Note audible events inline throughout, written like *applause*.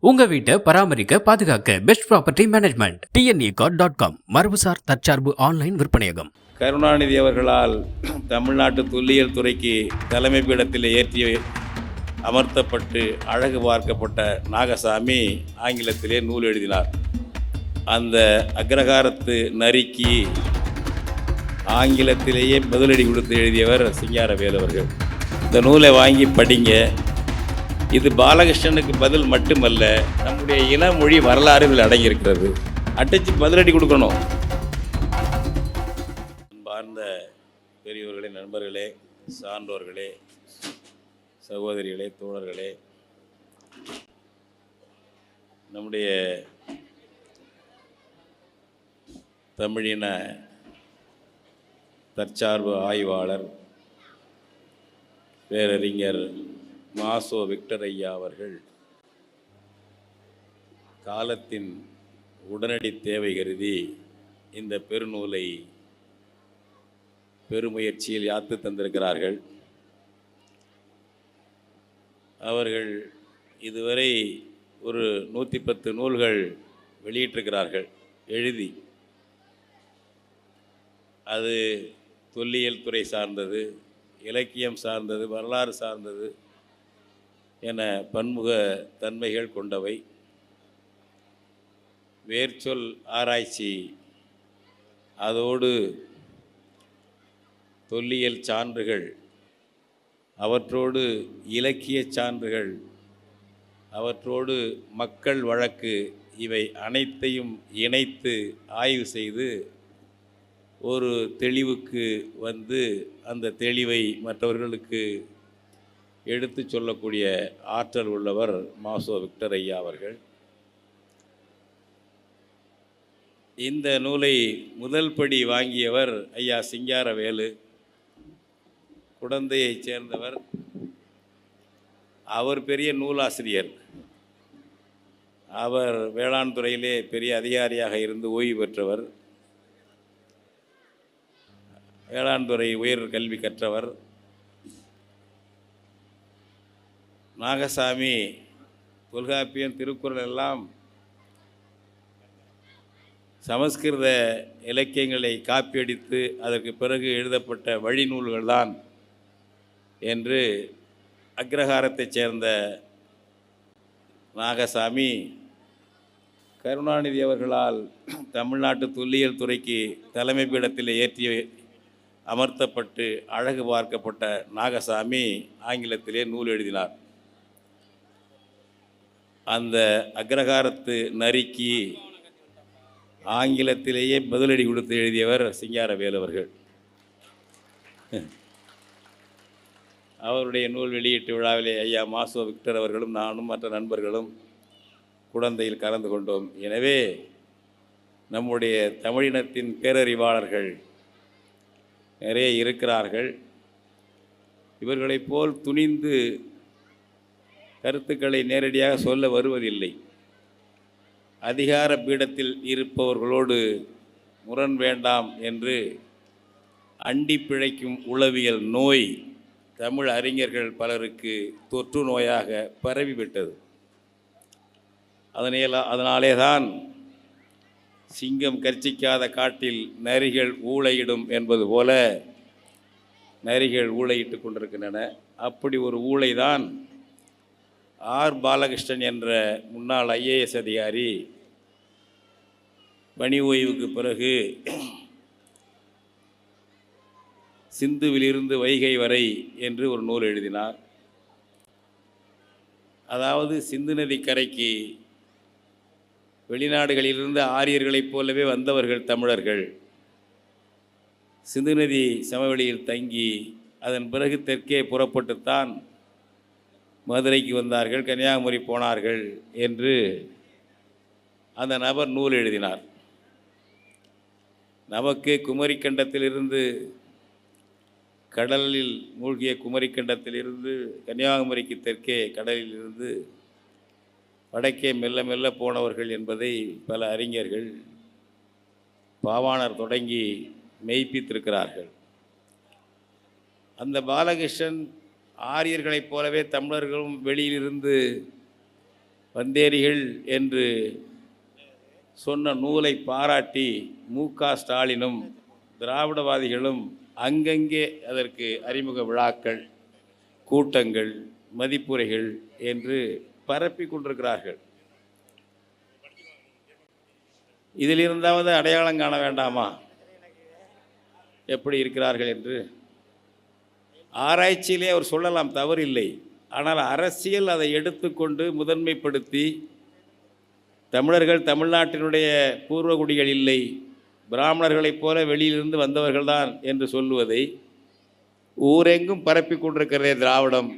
உங்க வீட்டை பராமரிக்க பாதுகாக்க best property management TNE dot com மரபுசார் தற்சார்பு ஆன்லைன் விற்பனையகம். கருணாநிதி அவர்களால் தமிழ்நாட்டு தொல்லியல் துறைக்கு தலைமை பீடத்தில் ஏற்றி அமர்த்தப்பட்டு அழகு பார்க்கப்பட்ட நாகசாமி ஆங்கிலத்திலே நூல் எழுதினார். அந்த அக்ரகாரத்து நரிக்கு ஆங்கிலத்திலேயே பதிலடி கொடுத்து எழுதியவர் சிங்காரவேல் அவர்கள். இந்த நூலை வாங்கி படிங்க. இது பாலகிருஷ்ணனுக்கு பதில் மட்டுமல்ல நம்முடைய இளமொழி வரலாறு இதில் அடங்கியிருக்கிறது. அட்டைச்சு பதிலடி கொடுக்கணும். அன்பார்ந்த பெரியவர்களே நண்பர்களே சான்றோர்களே சகோதரிகளே தோழர்களே நம்முடைய தமிழின தற்சார்பு ஆய்வாளர் பேரறிஞர் மாசோ விக்டர் ஐயா அவர்கள் காலத்தின் உடனடி தேவை கருதி இந்த பெருநூலை பெருமுயற்சியில் யாத்து தந்திருக்கிறார்கள். அவர்கள் இதுவரை ஒரு நூற்றி பத்து நூல்கள் வெளியிட்டிருக்கிறார்கள். எழுதி. அது தொல்லியல் துறை சார்ந்தது இலக்கியம் சார்ந்தது வரலாறு சார்ந்தது என பன்முக தன்மைகள் கொண்டவை. வேர்ச்சொல் ஆராய்ச்சி. அதோடு தொல்லியல் சான்றுகள். அவற்றோடு இலக்கிய சான்றுகள். அவற்றோடு மக்கள் வழக்கு. இவை அனைத்தையும் இணைத்து ஆய்வு செய்து ஒரு தெளிவுக்கு வந்து அந்த தெளிவை மற்றவர்களுக்கு எடுத்து சொல்லக்கூடிய ஆற்றல் உள்ளவர் மாசோ விக்டர் ஐயா அவர்கள். இந்த நூலை முதல் படி வாங்கியவர் ஐயா சிங்காரவேலு குடந்தையைச் சேர்ந்தவர். அவர் பெரிய நூலாசிரியர். அவர் வேளாண் துறையிலே பெரிய அதிகாரியாக இருந்து ஓய்வு பெற்றவர். வேளாண் துறை உயர் கல்வி கற்றவர். நாகசாமி தொல்காப்பியம் திருக்குறள் எல்லாம் சமஸ்கிருத இலக்கியங்களை காப்பியடித்து அதற்கு பிறகு எழுதப்பட்ட வழிநூல்கள்தான் என்று அக்ரஹாரத்தைச் சேர்ந்த நாகசாமி கருணாநிதி அவர்களால் தமிழ்நாட்டு தொல்லியல் துறைக்கு தலைமை பீடத்தில் ஏற்றி அமர்த்தப்பட்டு அழகு பார்க்கப்பட்ட நாகசாமி ஆங்கிலத்திலே நூல் எழுதினார். அந்த அக்ரஹாரத்து நரிக்கு ஆங்கிலத்திலேயே பதிலடி கொடுத்து எழுதியவர் சிங்காரவேல் அவர்கள். அவருடைய நூல் வெளியீட்டு விழாவிலே ஐயா மாசோ விக்டர் அவர்களும் நானும் மற்ற நண்பர்களும் குழந்தையில் கலந்து கொண்டோம். எனவே நம்முடைய தமிழினத்தின் பேரறிவாளர்கள் நிறைய இருக்கிறார்கள். இவர்களைப் போல் துணிந்து கருத்துக்களை நேரடியாக சொல்ல வருவதில்லை. அதிகார பீடத்தில் இருப்பவர்களோடு முரண் வேண்டாம் என்று அண்டி பிழைக்கும் உளவியல் நோய் தமிழ் அறிஞர்கள் பலருக்கு தொற்று நோயாக பரவிவிட்டது. அதனே அதனாலே தான் சிங்கம் கர்ச்சிக்காத காட்டில் நரிகள் ஊழையிடும் என்பது போல நரிகள் ஊழையிட்டு கொண்டிருக்கின்றன. அப்படி ஒரு ஊளைதான் ஆர் பாலகிருஷ்ணன் என்ற முன்னாள் ஐஏஎஸ் அதிகாரி பணி ஓய்வுக்கு பிறகு சிந்துவிலிருந்து வைகை வரை என்று ஒரு நூல் எழுதினார். அதாவது சிந்து நதி கரைக்கு வெளிநாடுகளிலிருந்து ஆரியர்களைப் போலவே வந்தவர்கள் தமிழர்கள். சிந்து நதி சமவெளியில் தங்கி அதன் பிறகு தெற்கே புறப்பட்டுத்தான் மதுரைக்கு வந்தார்கள் கன்னியாகுமரி போனார்கள் என்று அந்த நபர் நூல் எழுதினார். நமக்கு குமரிக்கண்டத்திலிருந்து கடலில் மூழ்கிய குமரிக்கண்டத்திலிருந்து கன்னியாகுமரிக்கு தெற்கே கடலில் இருந்து வடக்கே மெல்ல மெல்ல போனவர்கள் என்பதை பல அறிஞர்கள் பாவாணர் தொடங்கி மெய்ப்பித்திருக்கிறார்கள். அந்த பாலகிருஷ்ணன் ஆரியர்களைப் போலவே தமிழர்களும் வெளியிலிருந்து வந்தேரிகள் என்று சொன்ன நூலை பாராட்டி மு க ஸ்டாலினும் திராவிடவாதிகளும் அங்கங்கே அதற்கு அறிமுக விழாக்கள் கூட்டங்கள் மதிப்புரைகள் என்று பரப்பி கொண்டிருக்கிறார்கள். இதில் இருந்தாவது அடையாளம் காண வேண்டாமா? எப்படி இருக்கிறார்கள் என்று ஆராய்ச்சியிலே அவர் சொல்லலாம் தவறில்லை. ஆனால் அரசியல் அதை எடுத்துக்கொண்டு முதன்மைப்படுத்தி தமிழர்கள் தமிழ்நாட்டினுடைய பூர்வகுடிகள் இல்லை பிராமணர்களைப் போல வெளியிலிருந்து வந்தவர்கள்தான் என்று சொல்லுவதை ஊரெங்கும் பரப்பி கொண்டிருக்கிறதே திராவிடம்.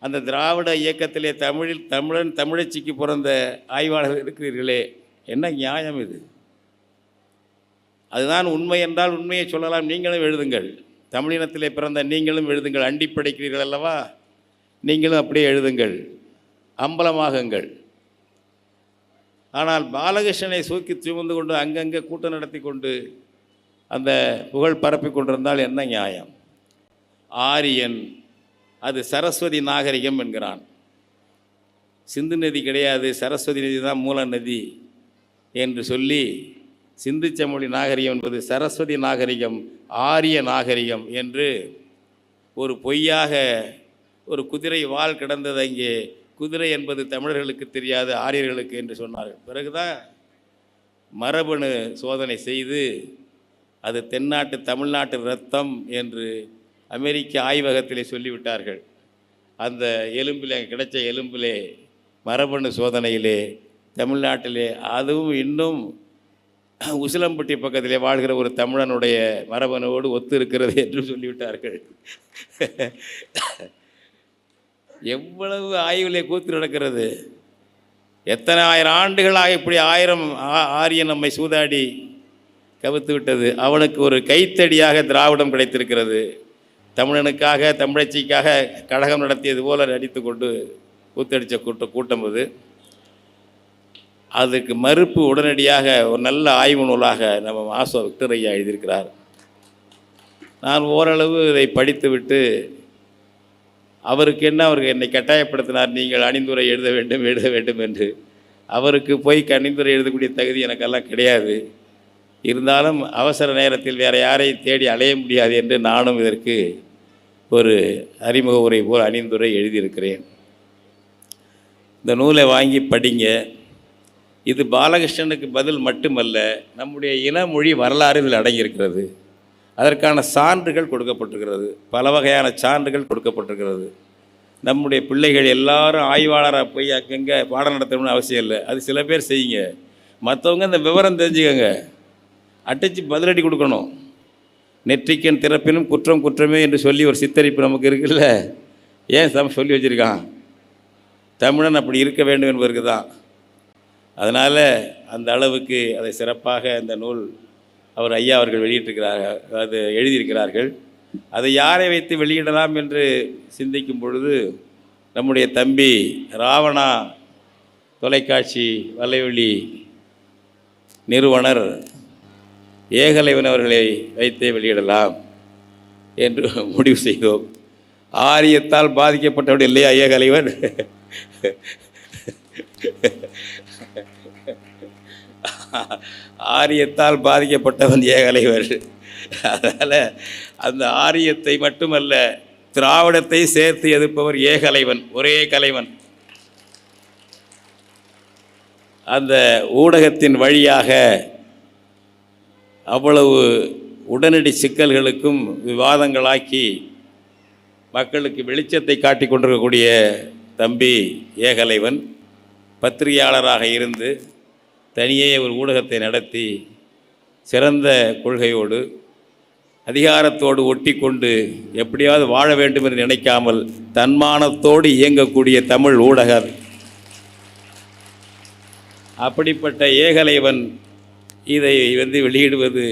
அந்த திராவிட இயக்கத்திலே தமிழில் தமிழன் தமிழச்சிக்கு பிறந்த ஆய்வாளர்கள் இருக்கிறீர்களே என்ன நியாயம் இது? அதுதான் உண்மை என்றால் உண்மையை சொல்லலாம் நீங்களும் எழுதுங்கள். தமிழினத்திலே பிறந்த நீங்களும் எழுதுங்கள். அண்டி படைக்கிறீர்கள் அல்லவா? நீங்களும் அப்படியே எழுதுங்கள். அம்பலமாகுங்கள். ஆனால் பாலகிருஷ்ணனை சூக்கி சுமந்து கொண்டு அங்கங்கே கூட்டம் நடத்தி கொண்டு அந்த புகழ் பரப்பி கொண்டிருந்தால் என்ன நியாயம்? ஆரியன் அது சரஸ்வதி நாகரிகம் என்கிறான். சிந்து நதி கிடையாது. சரஸ்வதி நதி தான் மூல நதி என்று சொல்லி சிந்திச்ச மொழி நாகரிகம் என்பது சரஸ்வதி நாகரிகம் ஆரிய நாகரிகம் என்று ஒரு பொய்யாக ஒரு குதிரை வால் கிடந்தது அங்கே. குதிரை என்பது தமிழர்களுக்கு தெரியாது ஆரியர்களுக்கு என்று சொன்னார்கள். பிறகுதான் மரபணு சோதனை செய்து அது தென்னாட்டு தமிழ்நாட்டு ரத்தம் என்று அமெரிக்க ஆய்வகத்திலே சொல்லிவிட்டார்கள். அந்த எலும்பிலே கிடைச்ச எலும்பிலே மரபணு சோதனையிலே தமிழ்நாட்டிலே அதுவும் இன்னும் *clears throat* உசிலம்பட்டி பக்கத்திலே வாழ்கிற ஒரு தமிழனுடைய மரபணுவோடு ஒத்து இருக்கிறது என்று சொல்லிவிட்டார்கள். *clears throat* எவ்வளவு ஆய்விலே கூத்து நடக்கிறது. எத்தனை ஆயிரம் ஆண்டுகளாக இப்படி ஆயிரம் ஆ- ஆரியன் நம்மை சூதாடி கவித்து விட்டது. அவனுக்கு ஒரு கைத்தடியாக திராவிடம் கிடைத்திருக்கிறது. தமிழனுக்காக தமிழச்சிக்காக கழகம் நடத்தியது போல நடித்து கொண்டு கூத்தடித்த கூட்டம் கூட்டம் அது. அதுக்கு மறுப்பு உடனடியாக ஒரு நல்ல ஆய்வு நூலாக நம்ம மாசோ விக்டர் ஐயா எழுதியிருக்கிறார். நான் ஓரளவு இதை படித்துவிட்டு அவருக்கு என்ன அவருக்கு என்னை கட்டாயப்படுத்தினார் நீங்கள் அணிந்துரை எழுத வேண்டும் எழுத வேண்டும் என்று. அவருக்கு போய் கணிந்துரை எழுதக்கூடிய தகுதி எனக்கெல்லாம் கிடையாது. இருந்தாலும் அவசர நேரத்தில் வேறு யாரையும் தேடி அலைய முடியாது என்று நானும் இதற்கு ஒரு அறிமுக உரை போல் அணிந்துரை எழுதியிருக்கிறேன். இந்த நூலை வாங்கி படிங்க. இது பாலகிருஷ்ணனுக்கு பதில் மட்டுமல்ல நம்முடைய இனமொழி வரலாறு இதில் அடங்கியிருக்கிறது. அதற்கான சான்றுகள் கொடுக்கப்பட்டிருக்கிறது. பல வகையான சான்றுகள் கொடுக்கப்பட்டிருக்கிறது. நம்முடைய பிள்ளைகள் எல்லாரும் ஆய்வாளராக போய் அங்கங்கே பாடம் நடத்தணும்னு அவசியம் இல்லை. அது சில பேர் செய்யுங்க. மற்றவங்க இந்த விவரம் தெரிஞ்சுக்கங்க. அட்டைச்சு பதிலடி கொடுக்கணும். நெற்றிக்கன் திறப்பினும் குற்றம் குற்றமே என்று சொல்லி ஒரு சித்தரிப்பு நமக்கு இருக்குல்ல? ஏன் சம் சொல்லி வச்சுருக்கான்? தமிழன் அப்படி இருக்க வேண்டும் என்பதற்கு தான். அதனால் அந்த அளவுக்கு அதை சிறப்பாக அந்த நூல் அவர் ஐயா அவர்கள் வெளியிட்டிருக்கிறார்கள் அது எழுதியிருக்கிறார்கள். அதை யாரை வைத்து வெளியிடலாம் என்று சிந்திக்கும் பொழுது நம்முடைய தம்பி ராவணா தொலைக்காட்சி வலைவழி நிறுவனர் ஏகலைவன் அவர்களை வைத்தே வெளியிடலாம் என்று முடிவு செய்தோம். ஆரியத்தால் பாதிக்கப்பட்டவர் இல்லையா ஏகலைவன்? ஆரியத்தால் பாதிக்கப்பட்டவன் ஏகலைவர் அதனால் அந்த ஆரியத்தை மட்டுமல்ல திராவிடத்தை சேர்த்து எதிர்ப்பவர் ஏகலைவன் ஒரே கலைவன். அந்த ஊடகத்தின் வழியாக அவ்வளவு உடனடி சிக்கல்களுக்கும் விவாதங்களாக்கி மக்களுக்கு வெளிச்சத்தை காட்டிக் கொண்டிருக்கக்கூடிய தம்பி ஏகலைவன் பத்திரிகையாளராக இருந்து தனியே ஒரு ஊடகத்தை நடத்தி சிறந்த கொள்கையோடு அதிகாரத்தோடு ஒட்டி கொண்டு எப்படியாவது வாழ வேண்டும் என்று நினைக்காமல் தன்மானத்தோடு இயங்கக்கூடிய தமிழ் ஊடகர். அப்படிப்பட்ட ஏகலைவன் இதை வந்து வெளியிடுவது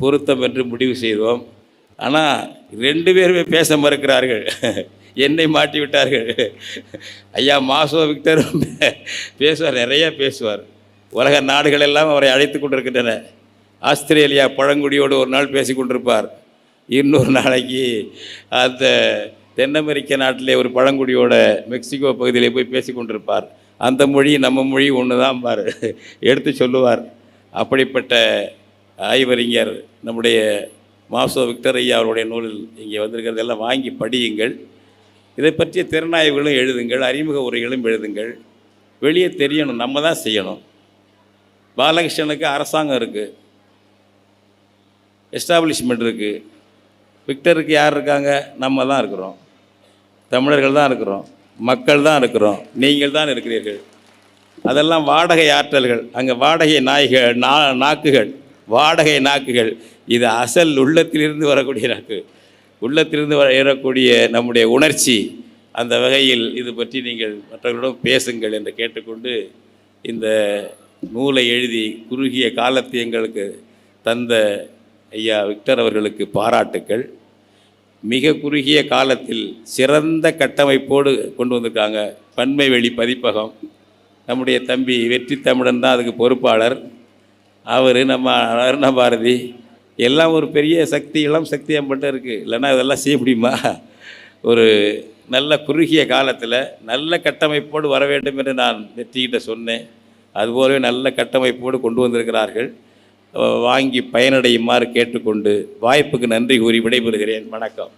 பொருத்தம் என்று முடிவு செய்தோம். ஆனால் ரெண்டு பேருமே பேச மறுக்கிறார்கள். என்னை மாட்டி விட்டார்கள் ஐயா மாசோ விக்டரும் பேசுவார் நிறைய பேசுவார். உலக நாடுகள் எல்லாம் அவரை அழைத்து கொண்டிருக்கின்றன. ஆஸ்திரேலியா பழங்குடியோடு ஒரு நாள் பேசி கொண்டிருப்பார். இன்னொரு நாளைக்கு அந்த தென் அமெரிக்க நாட்டிலே ஒரு பழங்குடியோட மெக்சிகோ பகுதியிலே போய் பேசி கொண்டிருப்பார். அந்த மொழி நம்ம மொழி ஒன்று தான் பார் எடுத்து சொல்லுவார். அப்படிப்பட்ட ஆய்வறிஞர் நம்முடைய மாசோ விக்டர் ஐயா அவருடைய நூலில் இங்கே வந்திருக்கிறதெல்லாம் வாங்கி படியுங்கள். இதை பற்றிய திறனாய்வுகளும் எழுதுங்கள் அறிமுக உரைகளும் எழுதுங்கள். வெளியே தெரியணும் நம்ம தான் செய்யணும். பாலகிருஷ்ணனுக்கு அரசாங்கம் இருக்குது எஸ்டாப்ளிஷ்மெண்ட் இருக்குது விக்டருக்கு யார் இருக்காங்க? நம்ம தான் இருக்கிறோம். தமிழர்கள் தான் இருக்கிறோம். மக்கள் தான் இருக்கிறோம். நீங்கள் தான் இருக்கிறீர்கள். அதெல்லாம் வாடகை ஆற்றல்கள். அங்கே வாடகை நாய்கள் நா நாக்குகள். வாடகை நாக்குகள். இது அசல் உள்ளத்திலிருந்து வரக்கூடிய நாக்கு. உள்ளத்திலிருந்து வர ஏறக்கூடிய நம்முடைய உணர்ச்சி அந்த வகையில் இது பற்றி நீங்கள் மற்றவர்களிடம் பேசுங்கள் என்று கேட்டுக்கொண்டு இந்த நூலை எழுதி குறுகிய காலத்தை எங்களுக்கு தந்த ஐயா விக்டர் அவர்களுக்கு பாராட்டுக்கள். மிக குறுகிய காலத்தில் சிறந்த கட்டமைப்போடு கொண்டு வந்திருக்காங்க. பன்மை வெளி பதிப்பகம். நம்முடைய தம்பி வெற்றி தமிழன் தான் அதுக்கு பொறுப்பாளர். அவர் நம்ம அருணபாரதி எல்லாம் ஒரு பெரிய சக்தி இளம் சக்தி நம்மகிட்ட இருக்குது இல்லைன்னா இதெல்லாம் செய்ய முடியுமா? ஒரு நல்ல குறுகிய காலத்தில் நல்ல கட்டமைப்போடு வர வேண்டும் என்று நான் வெற்றிகிட்ட சொன்னேன். அதுபோலவே நல்ல கட்டமைப்போடு கொண்டு வந்திருக்கிறார்கள். வாங்கி பயனடையுமாறு கேட்டுக்கொண்டு வாய்ப்புக்கு நன்றி கூறி விடைபெறுகிறேன். வணக்கம்.